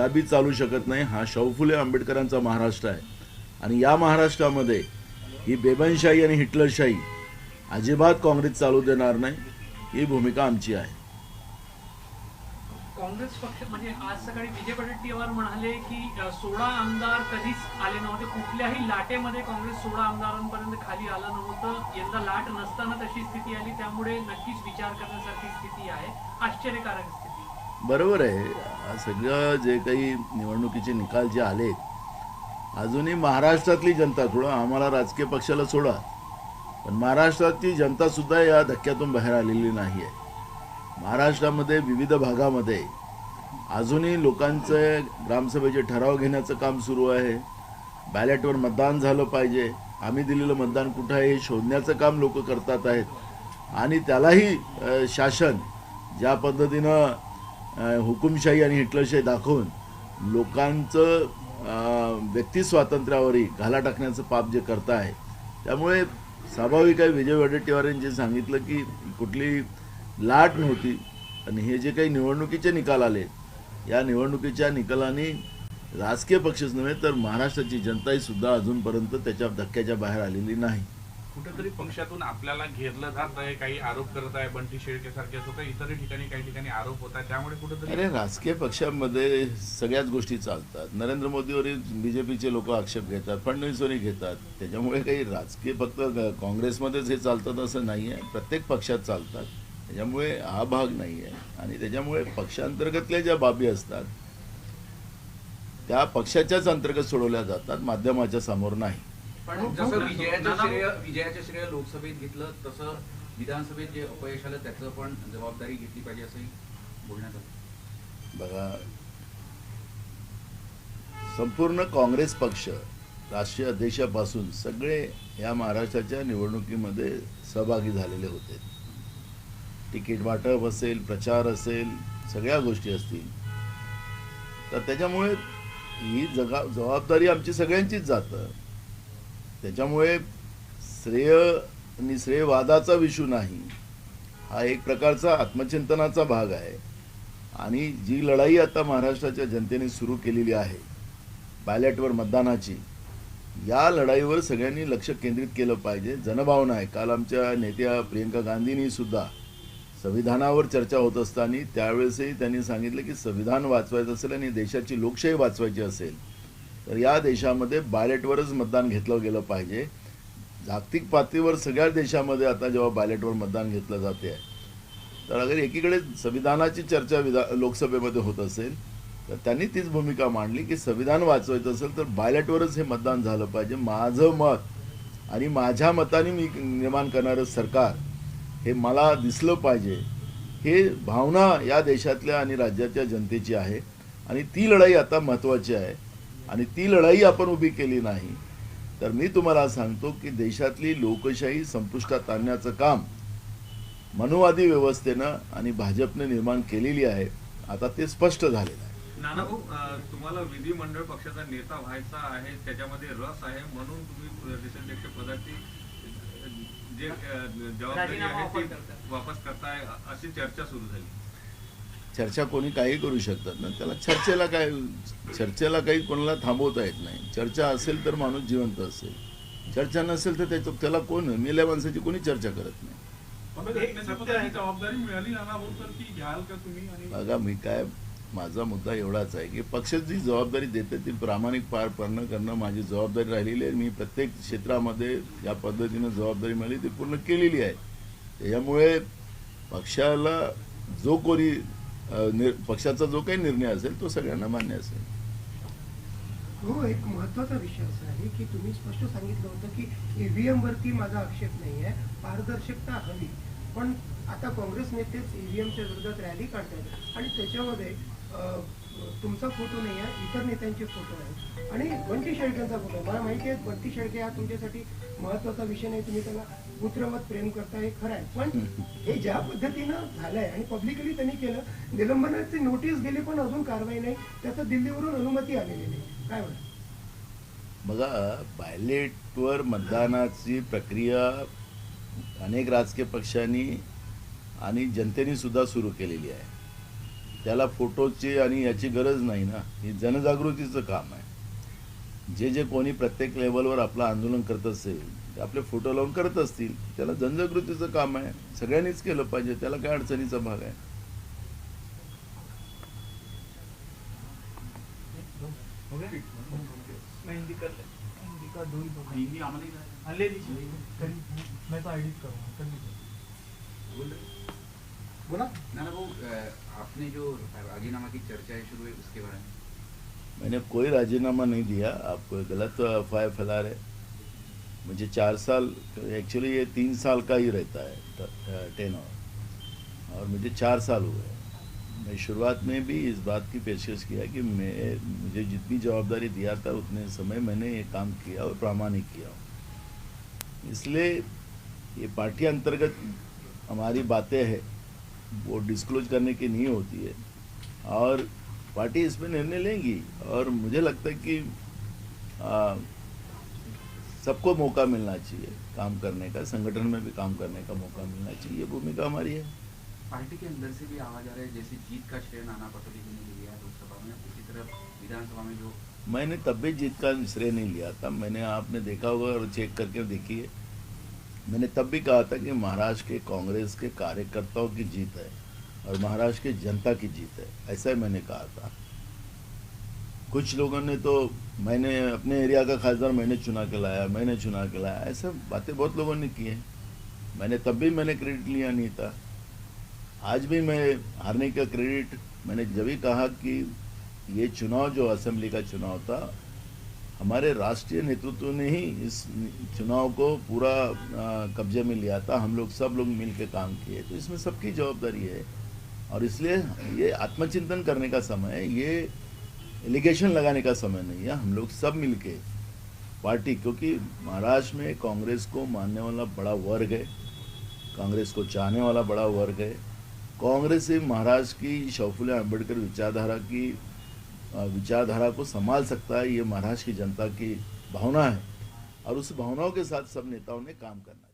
कदापि चालू शकत नाही. हा शाहू फुले आंबेडकरांचा महाराष्ट्र आहे. आणि या महाराष्ट्रामध्ये ही बेबनशाही आणि हिटलरशाही अजिबात काँग्रेस चालू देणार नाही. ही भूमिका आमची आहे. काँग्रेस पक्ष म्हणजे आज सकाळी विजय वडेट्टीवार म्हणाले की सोळा आमदार कधीच आले नव्हते. कुठल्याही लाटेमध्ये काँग्रेस सोळा आमदारांपर्यंत खाली आलं नव्हतं. यंदा लाट नसताना तशी स्थिती आली. त्यामुळे नक्कीच विचार करण्यासारखी स्थिती आहे. आश्चर्यकारक स्थिती. बरोबर आहे. सगळं जे काही निवडणुकीचे निकाल जे आलेत अजूनही महाराष्ट्रातली जनता थोडं आम्हाला राजकीय पक्षाला सोडा पण महाराष्ट्रातली जनतासुद्धा या धक्क्यातून बाहेर आलेली नाही आहे. महाराष्ट्रामध्ये विविध भागामध्ये अजूनही लोकांचं ग्रामसभेचे ठराव घेण्याचं काम सुरू आहे. बॅलेटवर मतदान झालं पाहिजे. आम्ही दिलेलं मतदान कुठं आहे हे शोधण्याचं काम लोक करतात आहेत. आणि त्यालाही शासन ज्या पद्धतीनं हुकुमशाही आणि हिटलरशाही दाखवून लोकांचं व्यक्तिस्वातंत्र्यावरही व्यक्ती स्वातंत्र्यावरही घाला टाकण्याचं पाप जे करत आहे त्यामुळे स्वाभाविक आहे विजय वडेट्टीवारांनी जे सांगितलं की कुठली लाट नव्हती आणि हे जे काही निवडणुकीचे निकाल आले या निवडणुकीच्या निकालाने राजकीय पक्षच नव्हे तर महाराष्ट्राची जनताही सुद्धा अजूनपर्यंत त्याच्या धक्क्याच्या बाहेर आलेली नाही. कुठेतरी पक्षातून आपल्याला घेरलं जात आहे काही आरोप करत आहे बंटी शेळके सारखे असं काही इतर ठिकाणी काही ठिकाणी आरोप होत आहे. त्यामुळे कुठेतरी अरे राजकीय पक्षांमध्ये सगळ्याच गोष्टी चालतात. नरेंद्र मोदीवरही बीजेपीचे लोक आक्षेप घेतात फडणवीसवरही घेतात. त्याच्यामुळे काही राजकीय फक्त काँग्रेसमध्येच हे चालतात असं नाही आहे. प्रत्येक पक्षात चालतात. त्याच्यामुळे हा भाग नाही आहे. आणि त्याच्यामुळे पक्षांतर्गतल्या ज्या बाबी असतात त्या पक्षाच्याच अंतर्गत सोडवल्या जातात माध्यमाच्या समोर नाही. पण जसं विजयाचं श्रेय विजयाचं श्रेय लोकसभेत घेतलं तसं विधानसभेत जे अपयश आलं त्याचं पण जबाबदारी घेतली पाहिजे असंही बोलण्यात आलं. बघा संपूर्ण काँग्रेस पक्ष राष्ट्रीय अध्यक्षापासून सगळे या महाराष्ट्राच्या निवडणुकीमध्ये सहभागी झालेले होते. तिकीट वाटप असेल प्रचार असेल सगळ्या गोष्टी असतील. तर त्याच्यामुळे ही जगा जबाबदारी आमची सगळ्यांचीच जातं. त्याच्यामुळे श्रेय आणि श्रेयवादाचा विषू नाही. हा एक प्रकारचा आत्मचिंतनाचा भाग आहे. आणि जी लढाई आता महाराष्ट्राच्या जनतेने सुरू केलेली आहे बॅलेटवर मतदानाची या लढाईवर सगळ्यांनी लक्ष केंद्रित केलं पाहिजे. जनभावना आहे. काल आमच्या नेत्या प्रियंका गांधींनी सुद्धा संविधानावर चर्चा होत असताना त्यावेळेसही त्यांनी सांगितलं की संविधान वाचवायचं असेल आणि देशाची लोकशाही वाचवायची असेल तर या देशामध्ये बॅलेटवरच मतदान घेतलं गेलं पाहिजे. जागतिक पातळीवर सगळ्या देशामध्ये आता जेव्हा बॅलेटवर मतदान घेतलं जाते आहे तर अगर एकीकडे संविधानाची चर्चा विधा लोकसभेमध्ये होत असेल तर त्यांनी तीच भूमिका मांडली की संविधान वाचवायचं असेल तर बायलेटवरच हे मतदान झालं पाहिजे. माझं मत आणि माझ्या मताने मी निर्माण करणारं सरकार हे मला दिसलं पाहिजे. हे भावना या देशातल्या आणि राज्याच्या जनतेची आहे आणि ती लढाई आता महत्त्वाची आहे. आणि ती लढाई आपण उभी केली नाही तर मी तुम्हाला सांगतो की देशातली लोकशाही संपुष्टात आणण्याचं काम मनुवादी व्यवस्थेनं आणि भाजपने निर्माण केलेली आहे. आता ते स्पष्ट झालेलं आहे. नाना भाऊ अं, तुम्हाला विधिमंडळ पक्षाचा नेता व्हायचा आहे त्याच्यामध्ये रस आहे म्हणून तुम्ही देशाध्यक्ष पदाची अं, जे जबाबदारी आहे वापस ती. वापस करताय अशी चर्चा सुरू झाली. चर्चा कोणी काही करू शकतात ना त्याला चर्चेला काय चर्चेला काही कोणाला थांबवता येत नाही. चर्चा असेल तर माणूस जिवंत असेल. चर्चा नसेल तर त्याच्या त्याला कोण मेल्या माणसाची कोणी चर्चा करत नाही. बघा मी काय माझा मुद्दा एवढाच आहे की पक्ष जी जबाबदारी देते ती प्रामाणिक पार पाडणं करणं माझी जबाबदारी राहिलेली आहे. मी प्रत्येक क्षेत्रामध्ये या पद्धतीनं जबाबदारी मिळाली ती पूर्ण केलेली आहे. त्याच्यामुळे पक्षाला जो कोणी निर पक्षाचा जो काही निर्णय असेल तो सगळ्यांना मान्य असेल. हो एक महत्त्वाचा विषय असा आहे की तुम्ही स्पष्ट सांगितलं होतं की ईव्हीएम वरती माझा आक्षेप नाही आहे पारदर्शकता हवी. पण आता काँग्रेस नेतेच ईव्हीएमच्या विरोधात रॅली काढतात आणि त्याच्यामध्ये तुमचा फोटो नाही आहे इतर नेत्यांचे फोटो आहेत आणि बंटी शेळकेंचा फोटो मला माहिती आहे बंटी शेळके हा तुमच्यासाठी महत्त्वाचा विषय नाही तुम्ही त्याला पुत्रवत प्रेम करताय हे खरं आहे. पण हे ज्या पद्धतीनं झालंय आणि पब्लिकली त्यांनी केलं निलंबनाची नोटीस गेली पण अजून कारवाई नाही त्याचं दिल्लीवरून अनुमती आलेली नाही. काय म्हणा बघा बायलेटवर मतदानाची प्रक्रिया अनेक राजकीय पक्षांनी आणि जनतेने सुद्धा सुरू केलेली आहे. त्याला फोटोची आणि याची गरज नाही ना. हे जनजागृतीचं काम आहे. जे जे कोणी प्रत्येक लेवलवर आपलं आंदोलन करत असेल ते आपले फोटो लावून करत असतील त्याला जनजागृतीचं काम आहे. सगळ्यांनीच केलं पाहिजे त्याला काय अडचणीचा भाग आहे? बोला. भाऊ आपने जो राजीनामा की चर्चा शुरू है उसके बारे में? मैंने कोई राजीनामा नहीं दिया। आप कोई गलत अफवाह फैला रहे मुझे चार साल एक्चुअली ये तीन साल का ही रहता है टेन और मुझे चार साल हुए मैं शुरुआत में भी इस बात की पेशकश किया कि मैं, मुझे जितनी जवाबदारी दिया था उतने समय मैंने ये काम किया और प्रामाणिक किया इसलिए ये पार्टी अंतर्गत हमारी बातें हैं। वो डिस्क्लोज करने की नहीं होती है। और पार्टी इसमें निर्णय लेंगी और मुझे लगता है कि सबको मौका मिलना चाहिए काम करने का संगठन में भी काम करने का मौका मिलना चाहिए ये भूमिका हमारी है। पार्टी के अंदर से भी आवाज़ आ रहा है जैसे जीत का श्रेय नाना पटोले जी ने लिया लोकसभा में उसी तरह विधानसभा में जो मैंने तब भी जीत का श्रेय नहीं लिया था मैंने आपने देखा होगा और चेक करके देखिए मैंने तब भी कहा था कि महाराष्ट्र के कांग्रेस के कार्यकर्ताओं की जीत है और महाराष्ट्र की जनता की जीत है, ऐसा ही मैंने कहा था। कुछ लोगों ने तो मैंने अपने एरिया का खासदार मैंने चुना के लाया, मैंने चुना के लाया, ऐसे बातें बहुत लोगों ने की हैं। मैंने तब भी मैंने क्रेडिट लिया नहीं था। आज भी मैं हारने का क्रेडिट मैंने जब भी कहा कि ये चुनाव, जो असेंबली का चुनाव था हमारे राष्ट्रीय नेतृत्व ने ही इस चुनाव को पूरा कब्जे में लिया था। हम लोग सब लोग मिल के काम किए। तो इसमें सबकी जवाबदारी है। और इसलिए ये आत्मचिंतन करने का समय है। ये एलिगेशन लगाने का समय नहीं है। हम लोग सब मिल के पार्टी, क्योंकि महाराष्ट्र में कांग्रेस को मानने वाला बड़ा वर्ग है। कांग्रेस को चाहने वाला बड़ा वर्ग है। कांग्रेस से महाराष्ट्र की शौफुल्ला अंबेडकर विचारधारा की विचारधारा को संभाल सकता है ये महाराष्ट्र की जनता की भावना है। और उस भावनाओं के साथ सब नेताओं ने काम करना है।